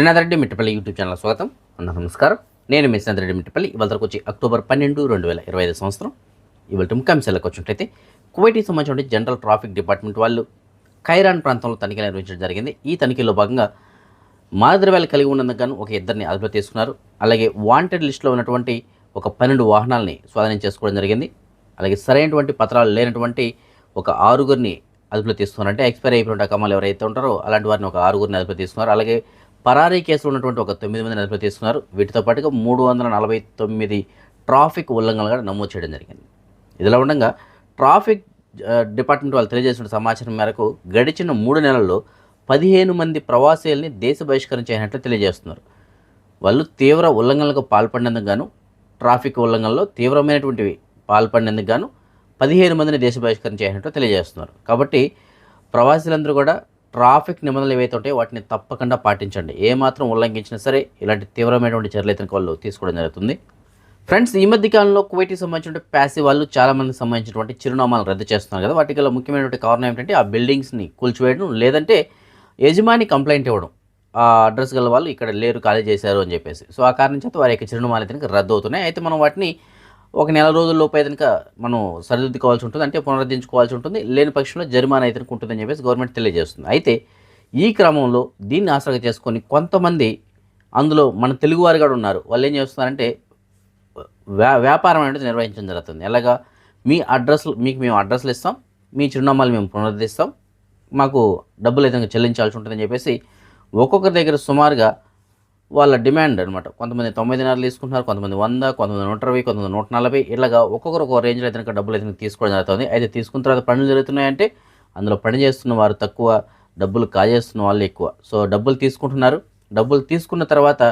Srinatha Reddy Mittapalli YouTube channel స్వాగతం. అందరూ నమస్కారం. నేను మీ శ్రీనాథరెడ్డి మిట్టపల్లి. ఇవాళ వచ్చి అక్టోబర్ పన్నెండు రెండు వేల ఇరవై ఐదు సంవత్సరం. ఇవాళ ముఖ్యాంశాలకు వచ్చినట్లయితే కువైట్కి సంబంధించిన జనరల్ ట్రాఫిక్ డిపార్ట్మెంట్ వాళ్ళు ఖైరాన్ ప్రాంతంలో తనిఖీలు నిర్వహించడం జరిగింది. ఈ తనిఖీలో భాగంగా మాదిరివేలు కలిగి ఉన్నందుకు గాను ఒక ఇద్దరిని అదుపులో తీసుకున్నారు. అలాగే వాంటెడ్ లిస్టులో ఉన్నటువంటి ఒక పన్నెండు వాహనాలని స్వాధీనం చేసుకోవడం జరిగింది. అలాగే సరైనటువంటి పత్రాలు లేనటువంటి ఒక ఆరుగురిని అదుపులో తీసుకున్నారు. అంటే ఎక్స్పైర్ అయిపోయిన అకమాలు ఎవరైతే ఉంటారో అలాంటి వారిని ఒక ఆరుగురిని అదుపులో తీసుకున్నారు. అలాగే పరారీ కేసులో ఉన్నటువంటి ఒక తొమ్మిది మందిని అదుపులో తీసుకున్నారు. వీటితో పాటుగా మూడు వందల నలభై తొమ్మిది ట్రాఫిక్ ఉల్లంఘనలు కూడా నమోదు చేయడం జరిగింది. ఇదిలా ఉండగా ట్రాఫిక్ డిపార్ట్మెంట్ వాళ్ళు తెలియజేసిన సమాచారం మేరకు గడిచిన మూడు నెలల్లో పదిహేను మంది ప్రవాసీల్ని దేశ బహిష్కరణ చేయనట్లు తెలియజేస్తున్నారు. వాళ్ళు తీవ్ర ఉల్లంఘనలకు పాల్పడినందుకు గాను ట్రాఫిక్ ఉల్లంఘనలో తీవ్రమైనటువంటివి పాల్పడినందుకు గాను పదిహేను మందిని దేశ బహిష్కరణ చేసినట్టు తెలియజేస్తున్నారు. కాబట్టి ప్రవాసీలందరూ కూడా ట్రాఫిక్ నిబంధనలు ఏవైతే ఉంటాయో వాటిని తప్పకుండా పాటించండి. ఏ మాత్రం ఉల్లంఘించినా సరే ఇలాంటి తీవ్రమైనటువంటి చర్యలు అయితే వాళ్ళు తీసుకోవడం జరుగుతుంది. ఫ్రెండ్స్ ఈ మధ్య కాలంలో కువైట్కి సంబంధించిన ప్యాసి వాళ్ళు చాలామందికి సంబంధించినటువంటి చిరునామాలు రద్దు చేస్తున్నారు కదా. వాటికి గల ముఖ్యమైనటువంటి కారణం ఏంటంటే ఆ బిల్డింగ్స్ని కూల్చివేయడం లేదంటే యజమాని కంప్లైంట్ ఇవ్వడం. ఆ అడ్రస్ గల వాళ్ళు ఇక్కడ లేరు ఖాళీ చేశారు అని చెప్పేసి. సో ఆ కారణం చేత వారి యొక్క చిరునామాలు అయితే రద్దు అవుతున్నాయి. అయితే మనం వాటిని ఒక నెల రోజుల్లోపు అయితే కనుక మనం సరిదిద్దుకోవాల్సి ఉంటుంది అంటే పునరుద్ధరించుకోవాల్సి ఉంటుంది లేని పక్షంలో జరిమానా అయితే ఉంటుందని చెప్పేసి గవర్నమెంట్ తెలియజేస్తుంది. అయితే ఈ క్రమంలో దీన్ని ఆసరాగా చేసుకొని కొంతమంది అందులో మన తెలుగువారు కూడా ఉన్నారు. వాళ్ళు ఏం చేస్తున్నారంటే వ్యా వ్యాపారం అనేది నిర్వహించడం జరుగుతుంది. ఎలాగా? మీ అడ్రస్లు మీకు మేము అడ్రస్లు ఇస్తాం మీ చిరునామాలు మేము పునరుద్ధరిస్తాం మాకు డబ్బులు అయితే చెల్లించాల్సి ఉంటుందని చెప్పేసి ఒక్కొక్కరి దగ్గర సుమారుగా వాళ్ళ డిమాండ్ అనమాట కొంతమంది తొంభై దినాలు తీసుకుంటున్నారు కొంతమంది వంద కొంతమంది నూట ఇరవై కొంతమంది నూట నలభై. ఇలాగా ఒక్కొక్కరు ఒక రేంజ్లో అయితే కనుక డబ్బులు అయితే తీసుకోవడం జరుగుతుంది. అయితే తీసుకున్న తర్వాత పనులు జరుగుతున్నాయంటే అందులో పని చేస్తున్న వారు తక్కువ డబ్బులు కాజేస్తున్న వాళ్ళు ఎక్కువ. సో డబ్బులు తీసుకుంటున్నారు. డబ్బులు తీసుకున్న తర్వాత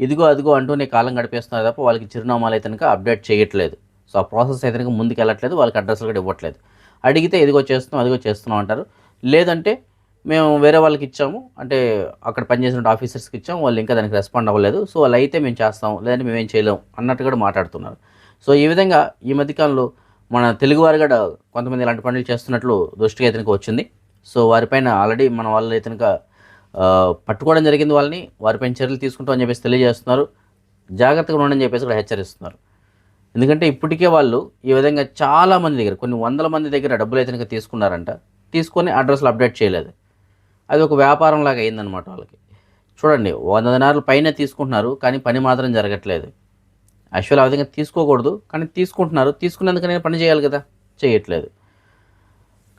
ఇదిగో అదిగో అంటూనే కాలం గడిపేస్తున్నారు తప్ప వాళ్ళకి చిరునామాలు అయితే కనుక అప్డేట్ చేయట్లేదు. సో ఆ ప్రాసెస్ అయితే కనుక ముందుకు వెళ్ళట్లేదు వాళ్ళకి అడ్రస్లు కూడా ఇవ్వట్లేదు. అడిగితే ఇదిగో చేస్తున్నాం అదిగో చేస్తున్నాం అంటారు. లేదంటే మేము వేరే వాళ్ళకి ఇచ్చాము. అంటే అక్కడ పనిచేసిన ఆఫీసర్స్కి ఇచ్చాము. వాళ్ళు ఇంకా దానికి రెస్పాండ్ అవ్వలేదు. సో వాళ్ళు అయితే మేము చేస్తాం. లేదంటే మేమేం చేయలేం అన్నట్టు కూడా మాట్లాడుతున్నారు. సో ఈ విధంగా ఈ మధ్యకాలంలో మన తెలుగువారు కూడా కొంతమంది ఇలాంటి పనులు చేస్తున్నట్లు దృష్టికి ఇతనికి వచ్చింది. సో వారిపైన ఆల్రెడీ మన వాళ్ళు అయితే పట్టుకోవడం జరిగింది వాళ్ళని. వారిపైన చర్యలు తీసుకుంటామని చెప్పేసి తెలియజేస్తున్నారు. జాగ్రత్తగా ఉండని చెప్పేసి కూడా హెచ్చరిస్తున్నారు. ఎందుకంటే ఇప్పటికే వాళ్ళు ఈ విధంగా చాలా మంది దగ్గర కొన్ని వందల మంది దగ్గర డబ్బులు అయితే తీసుకున్నారంట. తీసుకొని అడ్రస్లు అప్డేట్ చేయలేదు. అది ఒక వ్యాపారం లాగా అయిందనమాట వాళ్ళకి. చూడండి వంద దినారులు పైన తీసుకుంటున్నారు కానీ పని మాత్రం జరగట్లేదు. యాక్చువల్ ఆ విధంగా తీసుకోకూడదు కానీ తీసుకుంటున్నారు. తీసుకున్నందుకనే పని చేయాలి కదా? చేయట్లేదు.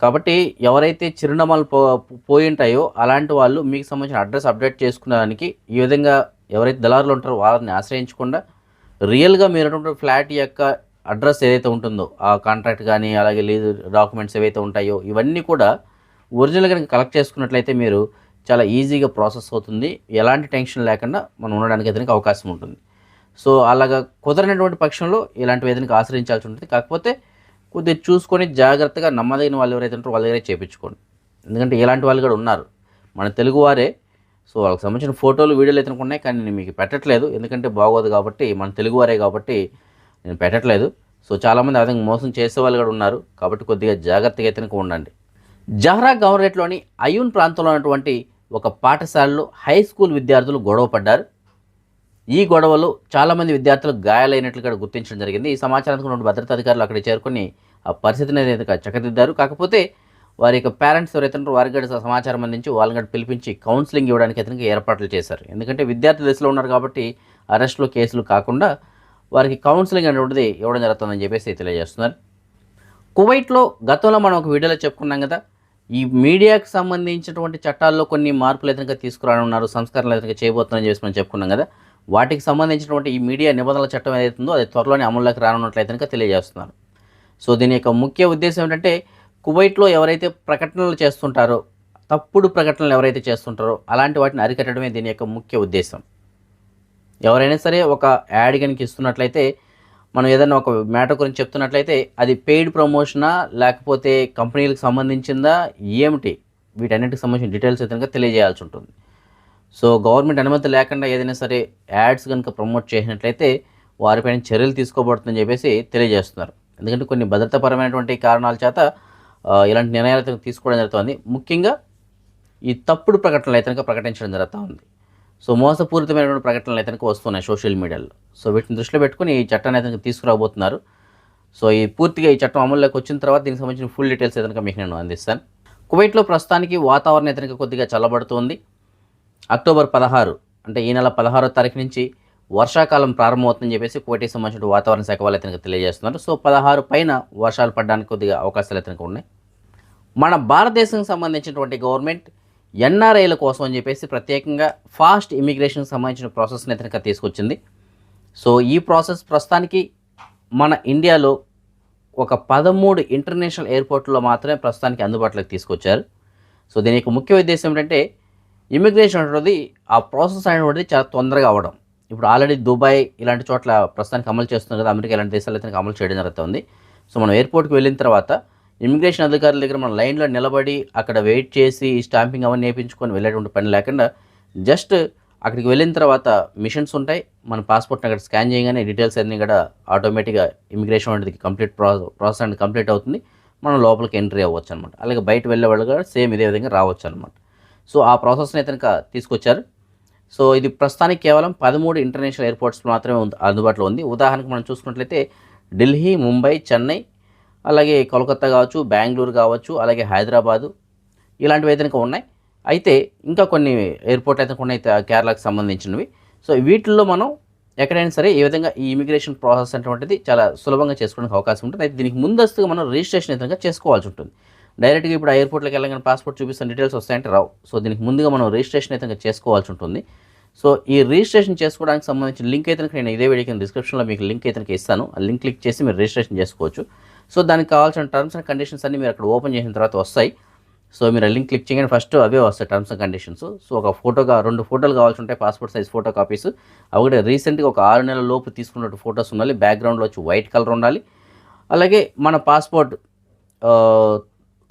కాబట్టి ఎవరైతే చిరునామాలు పో పోయి ఉంటాయో అలాంటి వాళ్ళు మీకు సంబంధించిన అడ్రస్ అప్డేట్ చేసుకునేదానికి ఈ విధంగా ఎవరైతే దళారులు ఉంటారో వాళ్ళని ఆశ్రయించకుండా రియల్గా మీరు ఫ్లాట్ యొక్క అడ్రస్ ఏదైతే ఉంటుందో ఆ కాంట్రాక్ట్ కానీ అలాగే లీజ్ డాక్యుమెంట్స్ ఏవైతే ఉంటాయో ఇవన్నీ కూడా ఒరిజినల్ కనుక కలెక్ట్ చేసుకున్నట్లయితే మీరు చాలా ఈజీగా ప్రాసెస్ అవుతుంది. ఎలాంటి టెన్షన్ లేకుండా మనం ఉండడానికి అయితే అవకాశం ఉంటుంది. సో అలాగా కుదరనటువంటి పక్షంలో ఇలాంటి ఏదైనా ఆశ్రయించాల్సి ఉంటుంది. కాకపోతే కొద్దిగా చూసుకొని జాగ్రత్తగా నమ్మదగిన వాళ్ళు ఎవరైతే ఉంటారో వాళ్ళ దగ్గరే చేయించుకోండి ఎందుకంటే ఇలాంటి వాళ్ళు కూడా ఉన్నారు. మన తెలుగువారే సో వాళ్ళకి సంబంధించిన ఫోటోలు వీడియోలు అయితే ఉన్నాయి. కానీ నేను మీకు పెట్టట్లేదు. ఎందుకంటే బాగోదు కాబట్టి మన తెలుగువారే కాబట్టి నేను పెట్టట్లేదు. సో చాలామంది ఆ విధంగా మోసం చేసే వాళ్ళు కూడా ఉన్నారు. కాబట్టి కొద్దిగా జాగ్రత్తగా అయితే ఉండండి. జహ్రా గవర్నరేట్లోని అయూన్ ప్రాంతంలో ఉన్నటువంటి ఒక పాఠశాలలో హై స్కూల్ విద్యార్థులు గొడవ పడ్డారు. ఈ గొడవలో చాలామంది విద్యార్థులు గాయాలైనట్లు గుర్తించడం జరిగింది. ఈ సమాచారానికి రెండు భద్రతా అధికారులు అక్కడ చేరుకొని ఆ పరిస్థితిని చక్కదిద్దారు. కాకపోతే వారి యొక్క పేరెంట్స్ ఎవరైతే ఉన్నారో వారికి కూడా సమాచారం అందించి వాళ్ళని కూడా పిలిపించి కౌన్సిలింగ్ ఇవ్వడానికి అతనికి ఏర్పాట్లు చేశారు. ఎందుకంటే విద్యార్థి దశలో ఉన్నారు కాబట్టి అరెస్టులు కేసులు కాకుండా వారికి కౌన్సిలింగ్ అనేటువంటిది ఇవ్వడం జరుగుతుందని చెప్పేసి తెలియజేస్తున్నారు. కువైట్లో గతంలో మనం ఒక వీడియోలో చెప్పుకున్నాం కదా ఈ మీడియాకి సంబంధించినటువంటి చట్టాల్లో కొన్ని మార్పులు అయితే తీసుకురానున్నారు సంస్కరణలు అయితే చేయబోతున్నారని చెప్పి మనం చెప్పుకున్నాం కదా. వాటికి సంబంధించినటువంటి ఈ మీడియా నిబంధనల చట్టం ఏదైతుందో అది త్వరలోనే అమల్లోకి రానున్నట్లయితే తెలియజేస్తున్నారు. సో దీని యొక్క ముఖ్య ఉద్దేశం ఏంటంటే కువైట్లో ఎవరైతే ప్రకటనలు చేస్తుంటారో తప్పుడు ప్రకటనలు ఎవరైతే చేస్తుంటారో అలాంటి వాటిని అరికట్టడమే దీని యొక్క ముఖ్య ఉద్దేశం. ఎవరైనా సరే ఒక యాడ్ కనుక ఇస్తున్నట్లయితే మనం ఏదైనా ఒక మ్యాటర్ గురించి చెప్తున్నట్లయితే అది పెయిడ్ ప్రమోషనా లేకపోతే కంపెనీలకు సంబంధించిందా ఏమిటి? వీటన్నిటికి సంబంధించిన డీటెయిల్స్ అయితే తెలియజేయాల్సి ఉంటుంది. సో గవర్నమెంట్ అనుమతి లేకుండా ఏదైనా సరే యాడ్స్ కనుక ప్రమోట్ చేసినట్లయితే వారిపైన చర్యలు తీసుకోబడుతుందని చెప్పేసి తెలియజేస్తున్నారు. ఎందుకంటే కొన్ని భద్రతాపరమైనటువంటి కారణాల చేత ఇలాంటి నిర్ణయాలు తీసుకోవడం జరుగుతుంది. ముఖ్యంగా ఈ తప్పుడు ప్రకటనలు అయితే కనుక ప్రకటించడం జరుగుతూ ఉంది సో మోసపూరితమైనటువంటి ప్రకటనలు అయితే వస్తున్నాయి సోషల్ మీడియాలో. సో వీటిని దృష్టిలో పెట్టుకుని ఈ చట్టాన్ని అయితే తీసుకురాబోతున్నారు. సో ఈ పూర్తిగా ఈ చట్టం అమల్లోకి వచ్చిన తర్వాత దీనికి సంబంధించిన ఫుల్ డీటెయిల్స్ అయితే మీకు నేను అందిస్తాను. కువైట్లో ప్రస్తుతానికి వాతావరణం అయితే కొద్దిగా చల్లబడుతుంది. అక్టోబర్ పదహారు అంటే ఈ నెల పదహారో తారీఖు నుంచి వర్షాకాలం ప్రారంభమవుతుందని చెప్పేసి కువైట్కి సంబంధించిన వాతావరణ శాఖ వాళ్ళు అయితే తెలియజేస్తున్నారు. సో పదహారు పైన వర్షాలు పడడానికి కొద్దిగా అవకాశాలు అయితే ఉన్నాయి. మన భారతదేశానికి సంబంధించినటువంటి గవర్నమెంట్ ఎన్ఆర్ఐల కోసం అని చెప్పేసి ప్రత్యేకంగా ఫాస్ట్ ఇమిగ్రేషన్కి సంబంధించిన ప్రాసెస్ని ఇతనిక తీసుకొచ్చింది. సో ఈ ప్రాసెస్ ప్రస్తుతానికి మన ఇండియాలో ఒక పదమూడు ఇంటర్నేషనల్ ఎయిర్పోర్ట్లో మాత్రమే ప్రస్తుతానికి అందుబాటులోకి తీసుకొచ్చారు. సో దీని యొక్క ముఖ్య ఉద్దేశం ఏంటంటే ఇమిగ్రేషన్ అనేది ఆ ప్రాసెస్ అనేటువంటిది చాలా తొందరగా అవ్వడం. ఇప్పుడు ఆల్రెడీ దుబాయ్ ఇలాంటి చోట్ల ప్రస్తుతానికి అమలు చేస్తుంది కదా అమెరికా ఇలాంటి దేశాలు అయితే అమలు చేయడం జరుగుతుంది. సో మనం ఎయిర్పోర్ట్కి వెళ్ళిన తర్వాత ఇమిగ్రేషన్ అధికారుల దగ్గర మనం లైన్లో నిలబడి అక్కడ వెయిట్ చేసి స్టాంపింగ్ అవన్నీ వేయించుకొని వెళ్ళేటువంటి పని లేకుండా జస్ట్ అక్కడికి వెళ్ళిన తర్వాత మిషన్స్ ఉంటాయి. మన పాస్పోర్ట్ని అక్కడ స్కాన్ చేయగానే డీటెయిల్స్ అన్నీ కూడా ఆటోమేటిక్గా ఇమిగ్రేషన్ వంటిది కంప్లీట్ ప్రాసెస్ అనేది కంప్లీట్ అవుతుంది. మనం లోపలికి ఎంట్రీ అవ్వచ్చు అనమాట అలాగే బయట వెళ్ళే వాళ్ళు కూడా సేమ్ ఇదే విధంగా రావచ్చు అనమాట సో ఆ ప్రాసెస్ని అయితే కనుక తీసుకొచ్చారు. సో ఇది ప్రస్తుతానికి కేవలం పదమూడు ఇంటర్నేషనల్ ఎయిర్పోర్ట్స్ మాత్రమే ఉంది అందుబాటులో ఉంది. ఉదాహరణకు మనం చూసుకున్నట్లయితే ఢిల్లీ ముంబై చెన్నై అలాగే కోల్కతా కావచ్చు బెంగళూరు కావచ్చు అలాగే హైదరాబాదు ఇలాంటివి అయితే ఉన్నాయి. అయితే ఇంకా కొన్ని ఎయిర్పోర్ట్ అయితే కొన్ని కేరళకు సంబంధించినవి. సో వీటిల్లో మనం ఎక్కడైనా సరే ఈ విధంగా ఈ ఇమిగ్రేషన్ ప్రాసెస్ అటువంటిది చాలా సులభంగా చేసుకోవడానికి అవకాశం ఉంటుంది. అయితే దీనికి ముందస్తుగా మనం రిజిస్ట్రేషన్ అయితే చేసుకోవాల్సి ఉంటుంది. డైరెక్ట్గా ఇప్పుడు ఎయిర్పోర్ట్లోకి వెళ్ళగానే పాస్పోర్ట్ చూపిస్తున్న డీటెయిల్స్ వస్తాయంటే రావు. సో దీనికి ముందుగా మనం రిజిస్ట్రేషన్ అయితే చేసుకోవాల్సి ఉంటుంది. సో ఈ రిజిస్ట్రేషన్ చేసుకోవడానికి సంబంధించిన లింక్ అయితే నేను ఇదే వీడియోకి డిస్క్రిప్షన్లో మీకు లింక్ అయితే ఇస్తాను. ఆ లింక్ క్లిక్ చేసి మీరు రిజిస్ట్రేషన్ చేసుకోవచ్చు. సో దానికి కావాల్సిన టర్మ్స్ అండ్ కండిషన్స్ అన్ని మీరు అక్కడ ఓపెన్ చేసిన తర్వాత వస్తాయి. సో మీరు లింక్ క్లిక్ చేయగానే ఫస్ట్ అవే వస్తాయి టర్మ్స్ అండ్ కండిషన్స్ సో ఒక ఫోటోగా రెండు ఫోటోలు కావాల్సి ఉంటాయి. పాస్పోర్ట్ సైజ్ ఫోటో కాపీస్ అవి కూడా రీసెంట్గా ఒక ఆరు నెలల లోపు తీసుకున్నట్టు ఫోటోస్ ఉండాలి. బ్యాక్గ్రౌండ్లో వచ్చి వైట్ కలర్ ఉండాలి. అలాగే మన పాస్పోర్ట్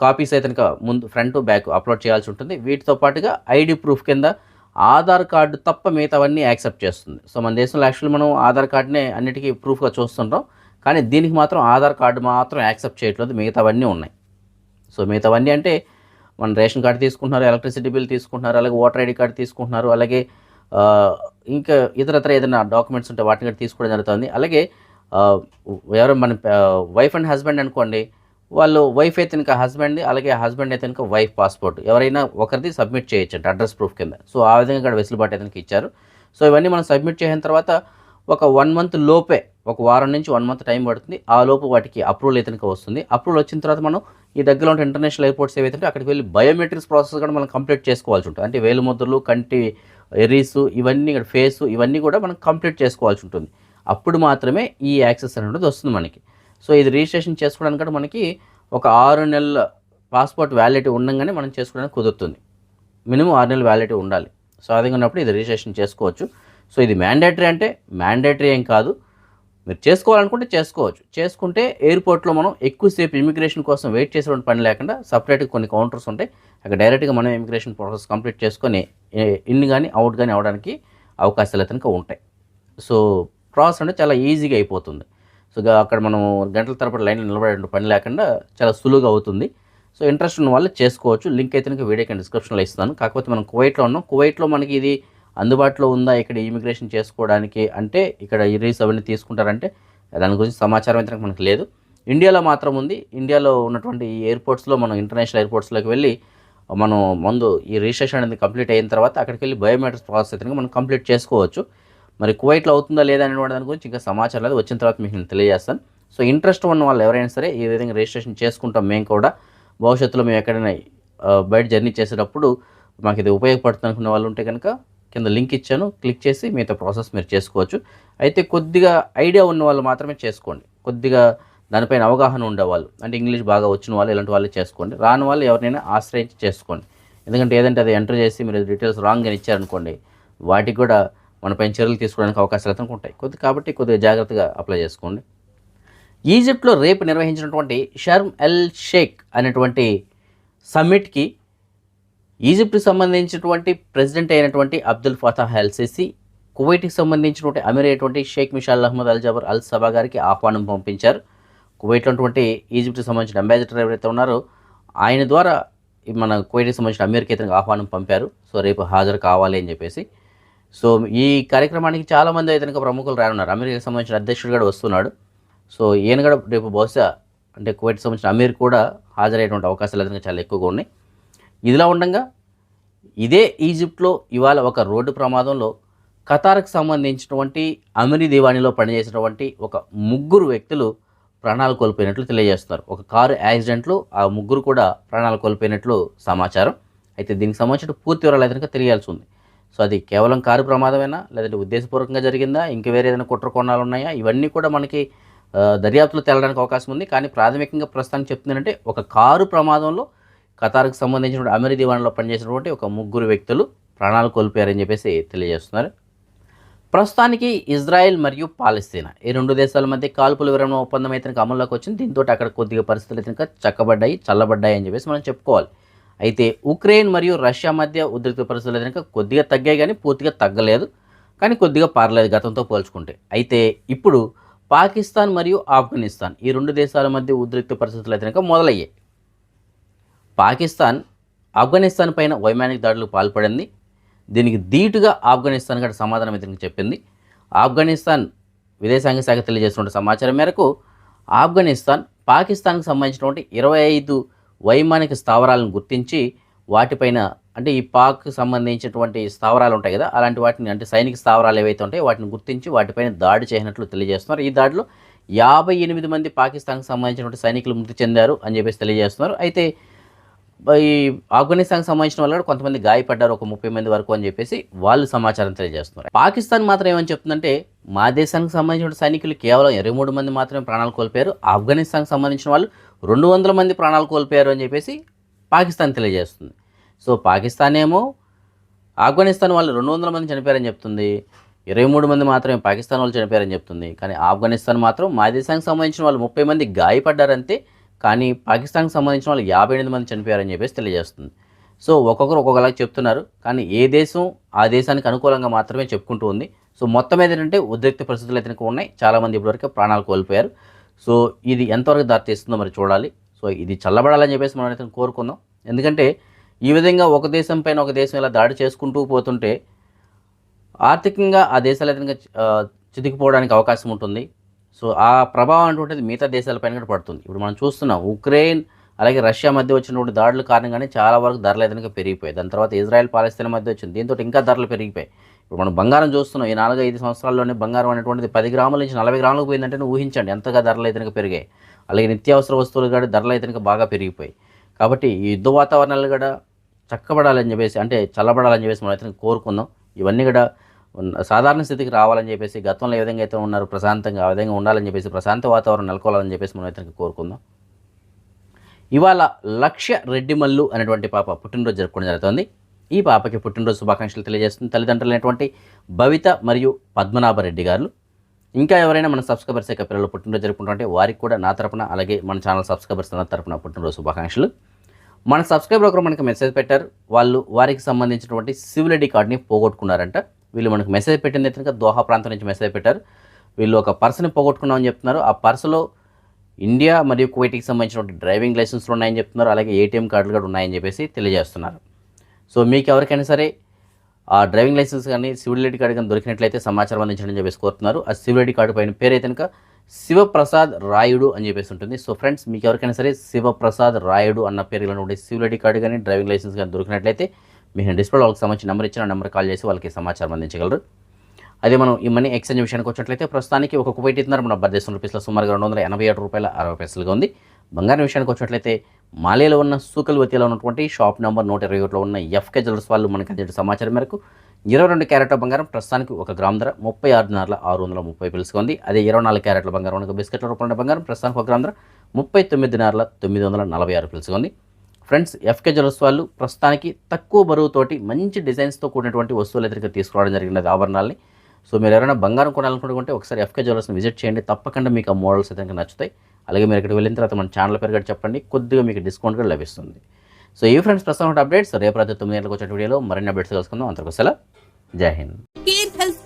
కాపీస్ అయితే కనుక ముందు ఫ్రంట్ బ్యాక్ అప్లోడ్ చేయాల్సి ఉంటుంది. వీటితో పాటుగా ఐడి ప్రూఫ్ కింద ఆధార్ కార్డు తప్ప మిగతావన్నీ యాక్సెప్ట్ చేస్తుంది. సో మన దేశంలో యాక్చువల్లీ మనం ఆధార్ కార్డునే అన్నిటికీ ప్రూఫ్గా చూస్తుంటాం. కానీ దీనికి మాత్రం ఆధార్ కార్డు మాత్రం యాక్సెప్ట్ చేయట్లేదు. మిగతావన్నీ ఉన్నాయి. సో మిగతావన్నీ అంటే మన రేషన్ కార్డు తీసుకుంటున్నారు ఎలక్ట్రిసిటీ బిల్ తీసుకుంటున్నారు అలాగే ఓటర్ ఐడి కార్డు తీసుకుంటున్నారు అలాగే ఇంకా ఇతరత్ర ఏదైనా డాక్యుమెంట్స్ ఉంటే వాటిని కూడా తీసుకోవడం జరుగుతుంది. అలాగే ఎవరో ఎవరు మన వైఫ్ అండ్ హస్బెండ్ అనుకోండి. వాళ్ళు వైఫ్ అయితే ఇంకా హస్బెండ్ అలాగే హస్బెండ్ అయితే ఇంకా వైఫ్ పాస్పోర్ట్. ఎవరైనా ఒకరిది సబ్మిట్ చేయొచ్చు అడ్రస్ ప్రూఫ్ కింద. సో ఆ విధంగా ఇక్కడ వెసులుబాటు అయితే ఇచ్చారు. సో ఇవన్నీ మనం సబ్మిట్ చేసిన తర్వాత ఒక వన్ మంత్ లోపే ఒక వారం నుంచి వన్ మంత్ టైం పడుతుంది. ఆ లోపు వాటికి అప్రూవల్ అయితే వస్తుంది. అప్రూవల్ వచ్చిన తర్వాత మనం ఈ దగ్గరలో ఉంటే ఇంటర్నేషనల్ ఎయిర్పోర్ట్స్ ఏవైతే అక్కడికి వెళ్ళి బయోమెట్రిక్స్ ప్రాసెస్ కూడా మనం కంప్లీట్ చేసుకోవాల్సి ఉంటుంది. అంటే వేలుముద్రలు కంటి ఎరీసు ఇవన్నీ ఇక్కడ ఇవన్నీ కూడా మనం కంప్లీట్ చేసుకోవాల్సి ఉంటుంది. అప్పుడు మాత్రమే ఈ యాక్సెస్ అనేది వస్తుంది మనకి. సో ఇది రిజిస్ట్రేషన్ చేసుకోవడానికి కూడా మనకి ఒక ఆరు నెలల పాస్పోర్ట్ వ్యాలిడిటీ ఉండగానే మనం చేసుకోవడానికి కుదురుతుంది. మినిమం ఆరు నెలల వ్యాలిడిటీ ఉండాలి. సో అదే ఉన్నప్పుడు ఇది రిజిస్ట్రేషన్ చేసుకోవచ్చు. సో ఇది మ్యాండేటరీ అంటే మ్యాండేటరీ ఏం కాదు. మీరు చేసుకోవాలనుకుంటే చేసుకోవచ్చు. చేసుకుంటే ఎయిర్పోర్ట్లో మనం ఎక్కువసేపు ఇమిగ్రేషన్ కోసం వెయిట్ చేసేటువంటి పని లేకుండా సపరేట్గా కొన్ని కౌంటర్స్ ఉంటాయి. అక్కడ డైరెక్ట్గా మనం ఇమిగ్రేషన్ ప్రాసెస్ కంప్లీట్ చేసుకొని ఇన్ కానీ అవుట్ కానీ అవడానికి అవకాశాలు అయితే కనుక ఉంటాయి. సో ప్రాసెస్ అంటే చాలా ఈజీగా అయిపోతుంది. సో అక్కడ మనం గంటల తరబడి లైన్లో నిలబడే పని లేకుండా చాలా సులువుగా అవుతుంది. సో ఇంట్రెస్ట్ ఉన్న వాళ్ళు చేసుకోవచ్చు. లింక్ అయితే వీడియో కింద డిస్క్రిప్షన్లో ఇస్తాను. కాకపోతే మనం కువైట్లో ఉన్నాం. కువైట్లో మనకి ఇది అందుబాటులో ఉందా ఇక్కడ ఇమిగ్రేషన్ చేసుకోవడానికి అంటే ఇక్కడ ఈ రీస్ అవన్నీ తీసుకుంటారంటే దాని గురించి సమాచారం అయితే మనకు లేదు. ఇండియాలో మాత్రం ఉంది. ఇండియాలో ఉన్నటువంటి ఈ ఎయిర్పోర్ట్స్లో మనం ఇంటర్నేషనల్ ఎయిర్పోర్ట్స్లోకి వెళ్ళి మనం ముందు ఈ రిజిస్ట్రేషన్ అనేది కంప్లీట్ అయిన తర్వాత అక్కడికి వెళ్ళి బయోమెట్రిక్స్ ప్రాసెస్ అయితే మనం కంప్లీట్ చేసుకోవచ్చు. మరి కువైట్లో అవుతుందా లేదా అనేటువంటి దాని గురించి ఇంకా సమాచారం లేదు. వచ్చిన తర్వాత మీకు నేను తెలియజేస్తాను. సో ఇంట్రెస్ట్ ఉన్న వాళ్ళు ఎవరైనా సరే ఈ విధంగా రిజిస్ట్రేషన్ చేసుకుంటాం మేము కూడా. భవిష్యత్తులో మేము ఎక్కడైనా బయట జర్నీ చేసేటప్పుడు మాకు ఇది ఉపయోగపడుతుంది అనుకునే వాళ్ళు ఉంటే కనుక కింద లింక్ ఇచ్చాను. క్లిక్ చేసి మిగతా ప్రాసెస్ మీరు చేసుకోవచ్చు. అయితే కొద్దిగా ఐడియా ఉన్న వాళ్ళు మాత్రమే చేసుకోండి. కొద్దిగా దానిపైన అవగాహన ఉండేవాళ్ళు. అంటే ఇంగ్లీష్ బాగా వచ్చిన వాళ్ళు ఇలాంటి వాళ్ళు చేసుకోండి. రాని వాళ్ళు ఎవరినైనా ఆశ్రయించి చేసుకోండి. ఎందుకంటే ఏదంటే అది ఎంటర్ చేసి మీరు డీటెయిల్స్ రాంగ్ అని ఇచ్చారనుకోండి వాటికి కూడా మనపైన చర్యలు తీసుకోవడానికి అవకాశాలు అయితే ఉంటాయి. కొద్ది కాబట్టి కొద్దిగా జాగ్రత్తగా అప్లై చేసుకోండి. ఈజిప్ట్లో రేపు నిర్వహించినటువంటి షర్మ్ ఎల్ షేక్ అనేటువంటి సమ్మిట్కి ఈజిప్ట్కి సంబంధించినటువంటి ప్రెసిడెంట్ అయినటువంటి అబ్దుల్ ఫతాహ్ అల్ సిసి కువైట్కి సంబంధించినటువంటి అమీర్ అయినటువంటి Sheikh Mishal Ahmad al Jaber al Sabah గారికి ఆహ్వానం పంపించారు. కువైట్లో ఉన్నటువంటి ఈజిప్ట్కి సంబంధించిన అంబాసిడర్ ఎవరైతే ఉన్నారో ఆయన ద్వారా ఈ మన కువైట్కి సంబంధించిన అమీర్కి ఇతనికి ఆహ్వానం పంపారు. సో రేపు హాజరు కావాలి అని చెప్పేసి. సో ఈ కార్యక్రమానికి చాలామంది అయితే ప్రముఖులు రానున్నారు. అమెరికాకి సంబంధించిన అధ్యక్షుడు కూడా వస్తున్నాడు. సో ఈయన కూడా రేపు బహుశా అంటే కువైట్కి సంబంధించిన అమీర్ కూడా హాజరయ్యేటువంటి అవకాశాలు అయితే చాలా ఎక్కువగా ఉన్నాయి. ఇదిలా ఉండగా ఇదే ఈజిప్ట్లో ఇవాళ ఒక రోడ్డు ప్రమాదంలో ఖతార్కి సంబంధించినటువంటి అమిని దివాణిలో పనిచేసినటువంటి ఒక ముగ్గురు వ్యక్తులు ప్రాణాలు కోల్పోయినట్లు తెలియజేస్తున్నారు. ఒక కారు యాక్సిడెంట్లో ఆ ముగ్గురు కూడా ప్రాణాలు కోల్పోయినట్లు సమాచారం. అయితే దీనికి సంబంధించిన పూర్తి వివరాలు అయితే తెలియాల్సి ఉంది. సో అది కేవలం కారు ప్రమాదమేనా లేదంటే ఉద్దేశపూర్వకంగా జరిగిందా ఇంకా వేరే ఏదైనా కుట్ర కోణాలు ఉన్నాయా? ఇవన్నీ కూడా మనకి దర్యాప్తులు దర్యాప్తులో తేలడానికి అవకాశం ఉంది. కానీ ప్రాథమికంగా ప్రస్తుతానికి చెప్తుందంటే ఒక కారు ప్రమాదంలో ఖతార్కి సంబంధించిన అమెరి దివాణిలో పనిచేసినటువంటి ఒక ముగ్గురు వ్యక్తులు ప్రాణాలు కోల్పోయారని చెప్పేసి తెలియజేస్తున్నారు. ప్రస్తుతానికి ఇజ్రాయెల్ మరియు పాలస్తీనా ఈ రెండు దేశాల మధ్య కాల్పుల విరమణ ఒప్పందం అయితే అమల్లోకి వచ్చింది. దీంతో అక్కడ కొద్దిగా పరిస్థితులు అయితే చక్కబడ్డాయి చల్లబడ్డాయి అని చెప్పేసి మనం చెప్పుకోవాలి. అయితే ఉక్రెయిన్ మరియు రష్యా మధ్య ఉద్రిక్త పరిస్థితులు అయితే కొద్దిగా తగ్గాయి కానీ పూర్తిగా తగ్గలేదు. కానీ కొద్దిగా పర్లేదు గతంతో పోల్చుకుంటే. అయితే ఇప్పుడు పాకిస్తాన్ మరియు ఆఫ్ఘనిస్తాన్ ఈ రెండు దేశాల మధ్య ఉద్రిక్త పరిస్థితులు అయితే మొదలయ్యాయి. పాకిస్తాన్ ఆఫ్ఘనిస్తాన్ పైన వైమానిక దాడులకు పాల్పడింది. దీనికి ధీటుగా ఆఫ్ఘనిస్తాన్ గడ సమాధానం ఇతనికి చెప్పింది. ఆఫ్ఘనిస్తాన్ విదేశాంగ శాఖ తెలియజేస్తున్న సమాచారం మేరకు ఆఫ్ఘనిస్తాన్ పాకిస్తాన్కు సంబంధించినటువంటి ఇరవై ఐదు వైమానిక స్థావరాలను గుర్తించి వాటిపైన అంటే ఈ పాక్ సంబంధించినటువంటి స్థావరాలు ఉంటాయి కదా అలాంటి వాటిని అంటే సైనిక స్థావరాలు ఏవైతే ఉంటాయో వాటిని గుర్తించి వాటిపైన దాడి చేసినట్లు తెలియజేస్తున్నారు. ఈ దాడిలో యాభై ఎనిమిది మంది పాకిస్తాన్కి సంబంధించినటువంటి సైనికులు మృతి చెందారు అని చెప్పేసి తెలియజేస్తున్నారు. అయితే ఈ ఆఫ్ఘనిస్తాన్కి సంబంధించిన వాళ్ళు కూడా కొంతమంది గాయపడ్డారు ఒక ముప్పై మంది వరకు అని చెప్పేసి వాళ్ళు సమాచారం తెలియజేస్తున్నారు. పాకిస్తాన్ మాత్రం ఏమని చెప్తుందంటే మా దేశానికి సంబంధించిన సైనికులు కేవలం ఇరవై మూడు మంది మాత్రమే ప్రాణాలు కోల్పోయారు ఆఫ్ఘనిస్తాన్కి సంబంధించిన వాళ్ళు రెండు వందల మంది ప్రాణాలు కోల్పోయారు అని చెప్పేసి పాకిస్తాన్ తెలియజేస్తుంది. సో పాకిస్తాన్ ఏమో ఆఫ్ఘనిస్తాన్ వాళ్ళు రెండు వందల మంది చనిపోయారని చెప్తుంది ఇరవై మూడు మంది మాత్రమే పాకిస్తాన్ వాళ్ళు చనిపోయారని చెప్తుంది కానీ ఆఫ్ఘనిస్తాన్ మాత్రం మా దేశానికి సంబంధించిన వాళ్ళు ముప్పై మంది గాయపడ్డారంతే కానీ పాకిస్తాన్కి సంబంధించిన వాళ్ళు యాభై ఎనిమిది మంది చనిపోయారని చెప్పేసి తెలియజేస్తుంది. సో ఒక్కొక్కరు ఒక్కొక్కలాగా చెప్తున్నారు. కానీ ఏ దేశం ఆ దేశానికి అనుకూలంగా మాత్రమే చెప్పుకుంటూ ఉంది. సో మొత్తం ఏంటంటే ఉద్రిక్త పరిస్థితులు అయితే ఉన్నాయి. చాలామంది ఇప్పటివరకు ప్రాణాలు కోల్పోయారు. సో ఇది ఎంతవరకు దారితీస్తుందో మరి చూడాలి. సో ఇది చల్లబడాలని చెప్పేసి మనం అయితే కోరుకుందాం. ఎందుకంటే ఈ విధంగా ఒక దేశం పైన ఒక దేశం ఇలా దాడి చేసుకుంటూ పోతుంటే ఆర్థికంగా ఆ దేశాలు అయితే చితికిపోవడానికి అవకాశం ఉంటుంది. సో ఆ ప్రభావం అటువంటిది మిగతా దేశాలపైన కూడా పడుతుంది. ఇప్పుడు మనం చూస్తున్నాం ఉక్రెయిన్ అలాగే రష్యా మధ్య వచ్చినటువంటి దాడుల కారణంగానే చాలా వరకు ధరలు అయితే పెరిగిపోయాయి. దాని తర్వాత ఇజ్రాయెల్ పాలస్తీన్ మధ్య వచ్చింది. దీంతో ఇంకా ధరలు పెరిగిపోయాయి. ఇప్పుడు మనం బంగారం చూస్తున్నాం ఈ నాలుగు ఐదు సంవత్సరాల్లోనే బంగారం అనేటువంటిది పది గ్రాముల నుంచి నలభై గ్రాములకు పోయిందంటే ఊహించండి ఎంతగా ధరలు అయితే పెరిగాయి. అలాగే నిత్యావసర వస్తువులు కూడా ధరలు అయితే బాగా పెరిగిపోయాయి. కాబట్టి ఈ యుద్ధ వాతావరణాలు కూడా చక్కబడాలని చెప్పేసి అంటే చల్లబడాలని చెప్పేసి మనం అయితే కోరుకుందాం. ఇవన్నీ కూడా సాధారణ స్థితికి రావాలని చెప్పేసి గతంలో ఏ విధంగా అయితే ఉన్నారు ప్రశాంతంగా ఆ విధంగా ఉండాలని చెప్పేసి ప్రశాంత వాతావరణం నెలకొల్పాలని చెప్పేసి మనం అయితే కోరుకుందాం. ఇవాళ లక్ష్య రెడ్డిమల్లు అనేటువంటి పాప పుట్టినరోజు జరుపుకోవడం జరుగుతుంది. ఈ పాపకి పుట్టినరోజు శుభాకాంక్షలు తెలియజేస్తుంది. తల్లిదండ్రులైనటువంటి భవిత మరియు పద్మనాభరెడ్డి గారు. ఇంకా ఎవరైనా మన సబ్స్క్రైబర్స్ యొక్క పిల్లలు పుట్టినరోజు జరుపుకుంటుంటే వారికి కూడా నా తరపున అలాగే మన ఛానల్ సబ్స్క్రైబర్స్ నా తరపున పుట్టినరోజు శుభాకాంక్షలు. మన సబ్స్క్రైబర్ ఒకరు మనకి మెసేజ్ పెట్టారు. వాళ్ళు వారికి సంబంధించినటువంటి సివిల్ ఐడి కార్డ్ని పోగొట్టుకున్నారంట. వీళ్ళు మనకు మెసేజ్ పెట్టింది అయితే కనుక దోహా ప్రాంతం నుంచి మెసేజ్ పెట్టారు. వీళ్ళు ఒక పర్స్ని పోగొట్టుకున్నామని చెప్తున్నారు. ఆ పర్సులో ఇండియా మరియు కువైట్కి సంబంధించినటువంటి డ్రైవింగ్ లైసెన్స్లు ఉన్నాయని చెప్తున్నారు. అలాగే ఏటీఎం కార్డులు కూడా ఉన్నాయని చెప్పేసి తెలియజేస్తున్నారు. సో మీకు ఎవరికైనా సరే ఆ డ్రైవింగ్ లైసెన్స్ కానీ సివిల్ ఐడి కార్డు కానీ దొరికినట్లయితే సమాచారం అందించడం చెప్పేసి కోరుతున్నారు. ఆ సివిల్ ఐడి కార్డు పైన పేరు అయితే కనుక శివప్రసాద్ రాయుడు అని చెప్పేసి ఉంటుంది. సో ఫ్రెండ్స్ మీకు ఎవరికైనా సరే శివప్రసాద్ రాయుడు అన్న పేరు ఉన్నటువంటి సివిల్ ఐడి కార్డు కానీ డ్రైవింగ్ లైసెన్స్ కానీ దొరికినట్లయితే మీకు డిస్ప్లే వాళ్ళకి సంబంధించిన నెంబర్ ఇచ్చిన నెంబర్ కాల్ చేసి వాళ్ళకి సమాచారం అందించగలరు. అదే మనం ఈ మనీ ఎక్స్చేంజ్ విషయానికి వచ్చినట్లయితే ప్రస్తుతానికి ఒక కువైట్ ఇస్తున్నారు మన భారతదేశం రూపీస్లో సుమారుగా రెండు వందల ఎనభై ఏడు రూపాయల అరవై పైసలుగా ఉంది. బంగారం విషయానికి వచ్చినట్లయితే మాలేలో ఉన్న సూకల్వతిలో ఉన్నటువంటి షాప్ నెంబర్ నూట ఇరవై ఒకటిలో ఉన్న ఎఫ్కే జ్యువెల్స్ వాళ్ళు మనకి అందించిన సమాచారం మేరకు ఇరవై రెండు క్యారెట్ల బంగారం ప్రస్తుతానికి ఒక గ్రామ్ ధర ముప్పై ఆరు ఆరు వందల ముప్పై పిలుసుగా ఉంది. అదే ఇరవై నాలుగు క్యారెట్ల బంగారం ఉన్న బిస్కెట్ల రూపంలో బంగారం ప్రస్తుతానికి ఒక గ్రామ్ ధర ముప్పై తొమ్మిది నార్ల తొమ్మిది వందల నలభై ఆరు పిలుసుగా ఉంది. ఫ్రెండ్స్ ఎఫ్కే జ్యువెల్స్ వాళ్ళు ప్రస్తుతానికి తక్కువ బరువుతోటి మంచి డిజైన్స్తో కూడినటువంటి వస్తువులు ఎదురుగా తీసుకురావడం జరిగినది ఆభరణాలని. సో మీరు ఎవరైనా బంగారం కొనాలనుకుంటే ఒకసారి ఎఫ్కే జ్యువెలర్స్ని విజిట్ చేయండి. తప్పకుండా మీకు ఆ మోడల్స్ అయితే నచ్చుతాయి. అలాగే మీరు ఇక్కడ వెళ్ళిన తర్వాత మన ఛానల్ పేరు కూడా చెప్పండి. కొద్దిగా మీకు డిస్కౌంట్ కూడా లభిస్తుంది. సో ఈ ఫ్రెండ్స్ ప్రస్తుతం అప్డేట్స్. రేపు రాత్రి తొమ్మిది గంటలకు వచ్చే వీడియోలో మరిన్ని అప్డేట్స్ కలుసుకుందాం అంతకు సెలవు. జై Hind.